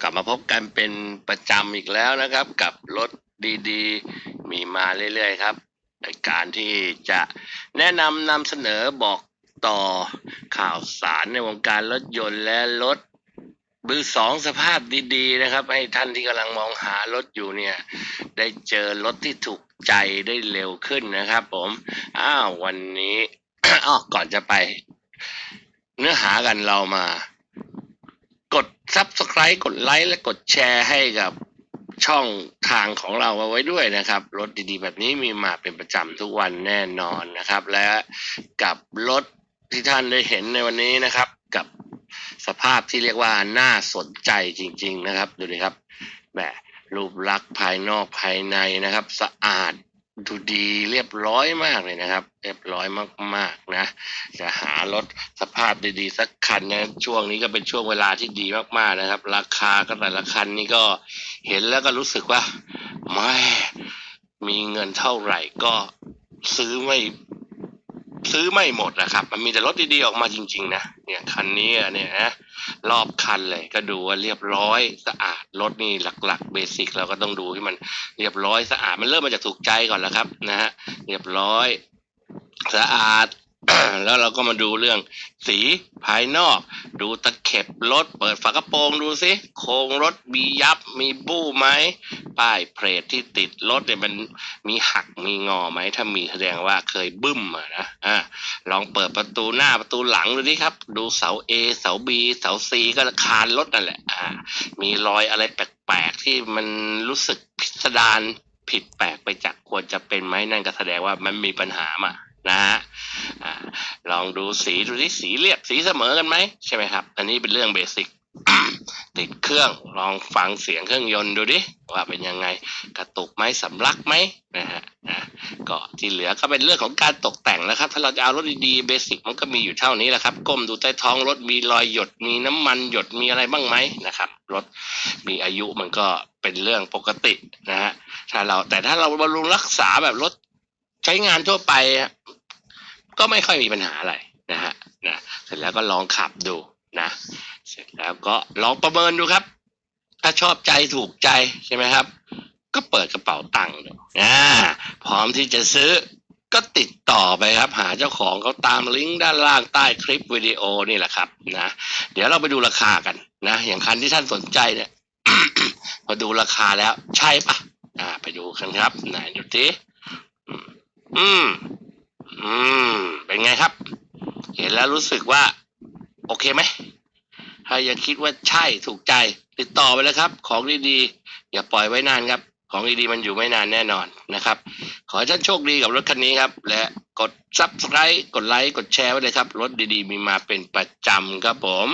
กลับมาพบกันเป็นประจำอีกแล้วนะครับ กับรถดีๆ มีมาเรื่อยๆครับในการที่จะแนะนำนำเสนอบอกต่อข่าวสารในวงการรถยนต์และรถมือสองสภาพดีๆนะครับ ให้ท่านที่กำลังมองหารถอยู่เนี่ย ได้เจอรถที่ถูกใจได้เร็วขึ้นนะครับ ผมอ้าววันนี้อ้อก่อนจะไป เนื้อหากันเรามา กด Subscribe กดไลค์และกดแชร์ให้กับช่องทางของเราเอาไว้ด้วยนะครับ รถดีๆ แบบนี้มีมาเป็นประจำทุกวันแน่นอนนะครับ และกับรถที่ท่านได้เห็นในวันนี้นะครับ กับสภาพที่เรียกว่าน่าสนใจจริง ๆ นะครับ ดูดิครับแบบรูปลักษณ์ภายนอกภายในนะครับ สะอาด ดูดีเรียบร้อยมากเลยนะครับ เรียบร้อยมากๆนะ จะหารถสภาพดีๆสักคันนะช่วงนี้ก็เป็นช่วงเวลาที่ดีมากๆนะครับ ราคาก็แต่ละคันนี่ก็เห็นแล้วก็รู้สึกว่าไม่มีเงินเท่าไหร่ก็ซื้อไม่ซื้อไม่หมดนะครับ มันมีแต่รถดีๆออกมาจริง ๆ นะ เนี่ยคันนี้เนี่ยนะรอบคันเลยก็ดูว่าเรียบร้อยสะอาด รถนี่หลักๆเบสิกเราก็ต้องดูที่มันเรียบร้อยสะอาดมันเริ่มมาจากถูกใจก่อนแล้วครับนะฮะเรียบร้อยสะอาดแล้วเราก็มาดูเรื่องสีภายนอก ดูตะเข็บรถ เปิดฝากระโปรงดูสิโครงรถมียับมีบู้ไหม ป้ายเพลทที่ติดรถเนี่ยมันมีหักมีงอไหมถ้ามีแสดงว่าเคยบึ้มอะนะอ่าลองเปิดประตูหน้าประตูหลังดูดิครับ ดูเสา A เสา B เสา C ก็คานรถนั่นแหละอ่ามีรอยอะไรแปลกๆที่มันรู้สึกพิสดารผิดแปลกไปจากควรจะเป็นไหมนั่นก็แสดงว่ามันมีปัญหามานะฮะอ่าลองดูสีดูที่สีเรียบสีเสมอกันไหมใช่ไหมครับ อันนี้เป็นเรื่องเบสิก ติดเครื่องลองฟังเสียงเครื่องยนต์ดูดิว่าเป็นยังไงกระตุกไหมสำลักไหมนะฮะนะก็ที่เหลือก็เป็นเรื่องของการตกแต่งแล้วครับ ถ้าเราจะเอารถดีๆเบสิกมันก็มีอยู่เท่านี้แหละครับ ก้มดูใต้ท้องรถมีรอยหยดมีน้ำมันหยดมีอะไรบ้างไหมนะครับรถมีอายุมันก็เป็นเรื่องปกตินะฮะถ้าเราแต่ถ้าเราบำรุงรักษาแบบรถใช้งานทั่วไป ก็ไม่ค่อยมีปัญหาอะไรนะฮะนะเสร็จแล้วก็ลองขับดูนะ แล้วก็ลองประเมินดูครับ ถ้าชอบใจถูกใจใช่ไหมครับ ก็เปิดกระเป๋าตังค์อ่าพร้อมที่จะซื้อก็ติดต่อไปครับ หาเจ้าของเขาตามลิงก์ด้านล่างใต้คลิปวิดีโอนี่แหละครับนะเดี๋ยวเราไปดูราคากันนะอย่างคันที่ท่านสนใจเนี่ยพอดูราคาแล้วใช่ปะอ่า ไปดูกันครับไหนดูสิอืม อืม เป็นไงครับ เห็นแล้วรู้สึกว่า โอเคไหม ถ้ายังคิดว่าใช่ถูกใจ ติดต่อไปแล้วครับ ของดีๆอย่าปล่อยไว้นานครับ ของดีๆมันอยู่ไม่นานแน่นอนนะครับ ขอให้ท่านโชคดีกับรถคันนี้ครับ และกด subscribe กดไลค์กดแชร์ไว้เลยครับ รถดีๆ มีมาเป็นประจำครับผม